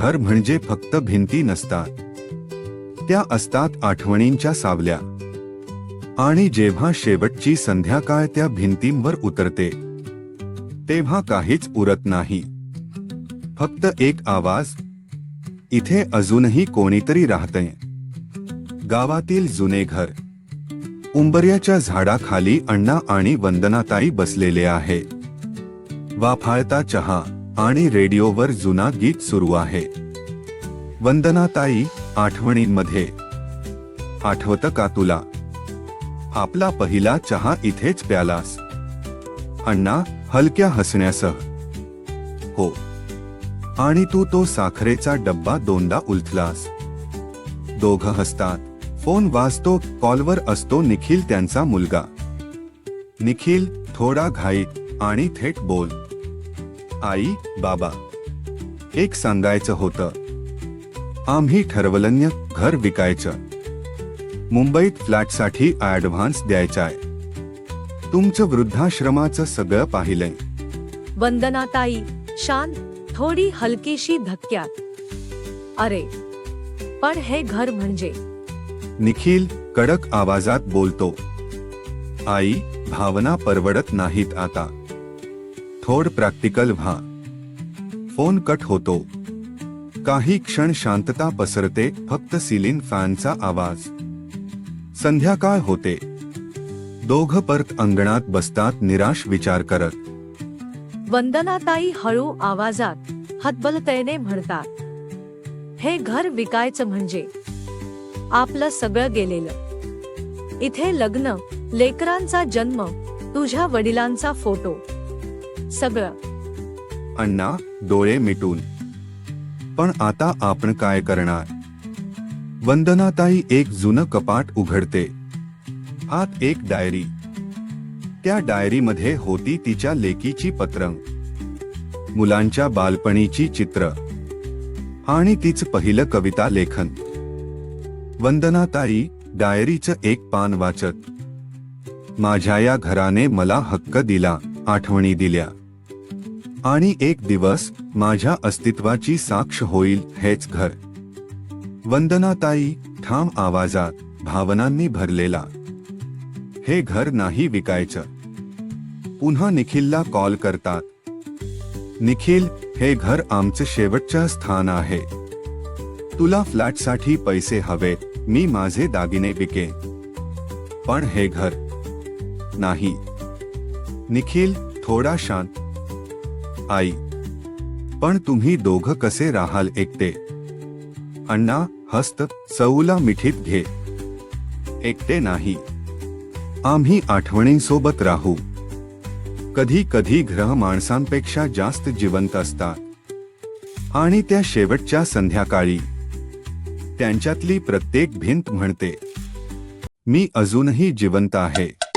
घर म्हणजे फक्त भिंती नसतात. त्या असतात आठवणींच्या सावल्या. आणि जेव्हा शेवटची संध्याकाळ त्या भिंतींवर उतरते तेव्हा काहीच उरत नाही. फक्त एक आवाज इथे अजूनही कोणीतरी राहतंय. गावातील जुने घर. उंबर्याच्या झाडाखाली अण्णा आणि वंदनाताई बसलेले आहे. वाफाळता चहा. आणि रेडिओवर जुना गीत सुरू आहे. वंदनाताई आठवणींमध्ये. आठवतं का तुला? आपला पहिला चहा इथेच प्यालास. अण्णा हलक्या हसण्यासह. हो. आणि तू तो साखरेचा डब्बा दोनदा उलथलास. दोघं हसतात. फोन वाजतो कॉलवर असतो निखिल त्यांचा मुलगा. निखिल थोडा घाईत आणि थेट बोल. आई बाबा. एक सांगायचं होतं. आम्ही ठरवलन्य घर विकायचं. मुंबईत फ्लॅटसाठी ऍडव्हान्स द्यायचाय. तुमचं वृद्धाश्रमाचं सगळं पाहिलंय. वंदनाताई शांत थोडी हलकीशी धक्क्यात. अरे पण हे घर म्हणजे? निखिल कडक आवाजात बोलतो. आई भावना परवडत नाहीत आता. थोड प्रॅक्टिकल व्हा. फोन कट होतो. काही क्षण शांतता पसरते फक्त सिलिन फॅनचा आवाज. संध्याकाळ होते. दोघ परत अंगणात बसतात निराश विचार करत. वंदनाताई हळू आवाजात हतबलतेने म्हणतात. हे घर विकायचं म्हणजे आपलं सगळं गेलेलं. इथे लग्न लेकरांचा जन्म तुझ्या वडिलांचा फोटो. सगळं. अण्णा डोळे मिटून. पण आता आपण काय करणार? वंदनाताई एक जुनं कपाट उघडते. आत एक डायरी. त्या डायरीमध्ये होती तिच्या लेकीची पत्रंग मुलांच्या बालपणीची चित्र. आणि तिचं पहिलं कविता लेखन. वंदनाताई डायरीचं एक पान वाचत. माझ्या या घराने मला हक्क दिला आठवणी दिल्या. आणि एक दिवस माझ्या अस्तित्वाची साक्ष होईल हेच घर. वंदनाताई ठाम आवाजात भावनांनी भरलेला. हे घर नाही विकायचं. पुन्हा निखिलला कॉल करतात. निखिल हे घर आमचं शेवटचं स्थान आहे. तुला फ्लॅटसाठी पैसे हवेत मी माझे दागिने विके पण हे घर नाही. निखिल थोडा शांत. आई. पण तुम्ही दोघं कसे राहाल एकटे? अण्णा हस्त चौला मिठीत घे. एकटे नाही. आम्ही आठवणींसोबत राहू. कधी कधी ग्रह माणसांपेक्षा जास्त जिवंत असतात. आणि त्या शेवटच्या संध्याकाळी. त्यांच्यातली प्रत्येक भिंत म्हणते मी अजूनही जिवंत आहे.